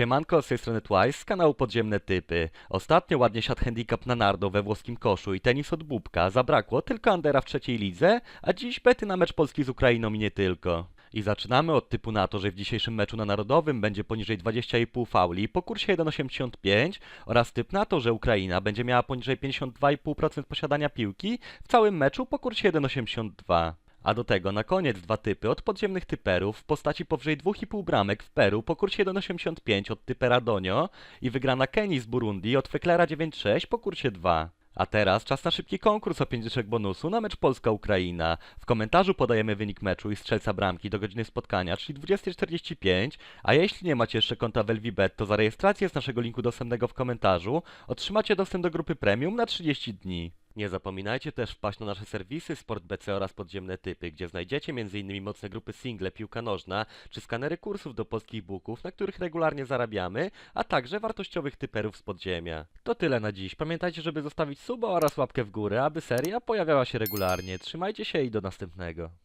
Siemanko, z tej strony Twice, z kanału Podziemne Typy. Ostatnio ładnie siadł handicap na Nardo we włoskim koszu i tenis od Bubka. Zabrakło tylko Andera w trzeciej lidze, a dziś bety na mecz Polski z Ukrainą i nie tylko. I zaczynamy od typu na to, że w dzisiejszym meczu na Narodowym będzie poniżej 20,5 fauli po kursie 1,85 oraz typ na to, że Ukraina będzie miała poniżej 52,5% posiadania piłki w całym meczu po kursie 1,82. A do tego na koniec dwa typy od podziemnych typerów w postaci powyżej 2,5 bramek w Peru po kursie 1,85 od typera Donio i wygrana Kenii z Burundi od Feklera 9,6 po kursie 2. A teraz czas na szybki konkurs o 5 dyszek bonusu na mecz Polska-Ukraina. W komentarzu podajemy wynik meczu i strzelca bramki do godziny spotkania, czyli 20.45, a jeśli nie macie jeszcze konta w LVBet, to za rejestrację z naszego linku dostępnego w komentarzu otrzymacie dostęp do grupy premium na 30 dni. Nie zapominajcie też wpaść na nasze serwisy SportBC oraz Podziemne Typy, gdzie znajdziecie m.in. mocne grupy single, piłka nożna, czy skanery kursów do polskich booków, na których regularnie zarabiamy, a także wartościowych typerów z podziemia. To tyle na dziś. Pamiętajcie, żeby zostawić suba oraz łapkę w górę, aby seria pojawiała się regularnie. Trzymajcie się i do następnego.